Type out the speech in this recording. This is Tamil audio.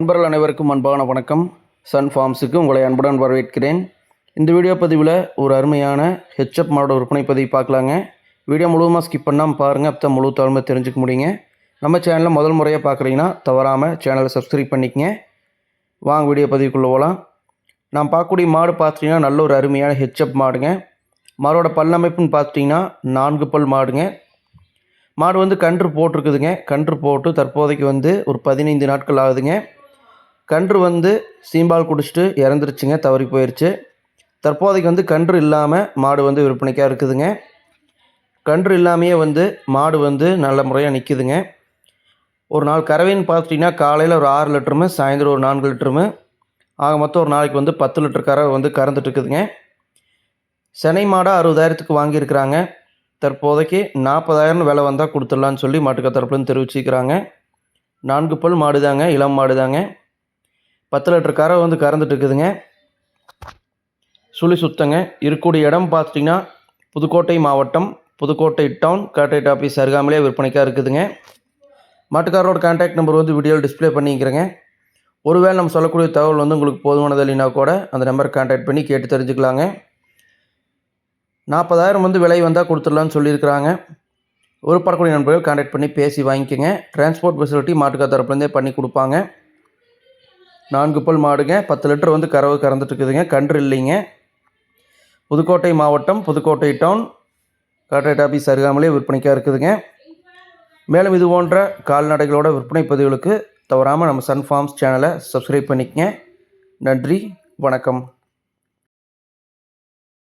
நண்பர்கள் அனைவருக்கும் அன்பான வணக்கம். சன் ஃபார்ம்ஸுக்கு உங்களை அன்புடன் வரவேற்கிறேன். இந்த வீடியோ பதிவில் ஒரு அருமையான ஹெச்எப் மாடோட விற்பனை பதிவு பார்க்கலாங்க. வீடியோ முழுவதுமாக ஸ்கிப் பண்ணாமல் பாருங்கள் அப்போ முழு தாழ்மை தெரிஞ்சுக்க முடியுங்க. நம்ம சேனலில் முதல் முறையாக பார்க்குறீங்கன்னா தவறாமல் சேனலை சப்ஸ்கிரைப் பண்ணிக்கங்க. வாங்க வீடியோ பதிவுக்குள்ளே போகலாம் நான் பார்க்கக்கூடிய மாடு பார்த்துட்டிங்கன்னா நல்ல ஒரு அருமையான ஹெச்எப் மாடுங்க. மாடோட பல்லமைப்புன்னு பார்த்துட்டிங்கன்னா நான்கு பல் மாடுங்க. மாடு வந்து கன்று போட்டிருக்குதுங்க. கன்று போட்டு தற்போதைக்கு வந்து ஒரு பதினைந்து நாட்கள் ஆகுதுங்க. கன்று வந்து சீம்பால் குடிச்சிட்டு இறந்துருச்சுங்க தவறி போயிடுச்சு தற்போதைக்கு வந்து கன்று இல்லாமல் மாடு வந்து விற்பனைக்காக இருக்குதுங்க. கன்று இல்லாமையே வந்து மாடு வந்து நல்ல முறையாக நிற்குதுங்க ஒரு நாள் கறவைன்னு பார்த்துட்டிங்கன்னா காலையில் ஒரு ஆறு லிட்டருமே சாயந்தரம் ஒரு நான்கு லிட்டருமே. ஆக மொத்தம் ஒரு நாளைக்கு வந்து பத்து லிட்டர் கறவை வந்து கறந்துட்டுருக்குதுங்க சென்னை மாடாக அறுபதாயிரத்துக்கு வாங்கியிருக்கிறாங்க. தற்போதைக்கு நாற்பதாயிரம் விலை வந்தால் கொடுத்துடலான்னு சொல்லி மாட்டுக்கா தரப்புலேருந்து தெரிவிச்சிக்கிறாங்க நான்கு பல் மாடு தாங்க இளம் மாடு தாங்க பத்து லிட்டர் கரை வந்து கறந்துட்டு இருக்குதுங்க. சுழி சுத்தங்க. இருக்கக்கூடிய இடம் பார்த்துட்டிங்கன்னா புதுக்கோட்டை மாவட்டம் புதுக்கோட்டை டவுன் கார்டேட் ஆஃபீஸ் அருகாமலே விற்பனைக்காக இருக்குதுங்க. மாட்டுக்காரரோட கான்டாக்ட் நம்பர் வந்து வீடியோவில் டிஸ்ப்ளே பண்ணிக்கிறேங்க. ஒருவேளை நம்ம சொல்லக்கூடிய தகவல் வந்து உங்களுக்கு போதுமானது இல்லைனா கூட அந்த நம்பர் கான்டாக்ட் பண்ணி கேட்டு தெரிஞ்சுக்கலாங்க. நாற்பதாயிரம் வந்து விலை வந்தால் கொடுத்துடலான்னு சொல்லியிருக்கிறாங்க. விருப்பப்படக்கூடிய நண்பர்கள் கான்டாக்ட் பண்ணி பேசி வாங்கிக்கோங்க. டிரான்ஸ்போர்ட் ஃபெசிலிட்டி மாட்டுக்கார் தரப்புலேருந்தே பண்ணி கொடுப்பாங்க. நான்கு பல் மாடுங்க. பத்து லிட்டர் வந்து கறவு கறந்துட்டு இருக்குதுங்க. கன்று இல்லைங்க. புதுக்கோட்டை மாவட்டம் புதுக்கோட்டை டவுன். கார்டரேட் ஆஃபீஸ் அருகாமலே விற்பனைக்காக இருக்குதுங்க. மேலும் இது போன்ற கால்நடைகளோட விற்பனை பதிவுகளுக்கு தவறாமல் நம்ம சன் ஃபார்ம்ஸ் சேனலை சப்ஸ்கிரைப் பண்ணிக்கங்க. நன்றி வணக்கம்.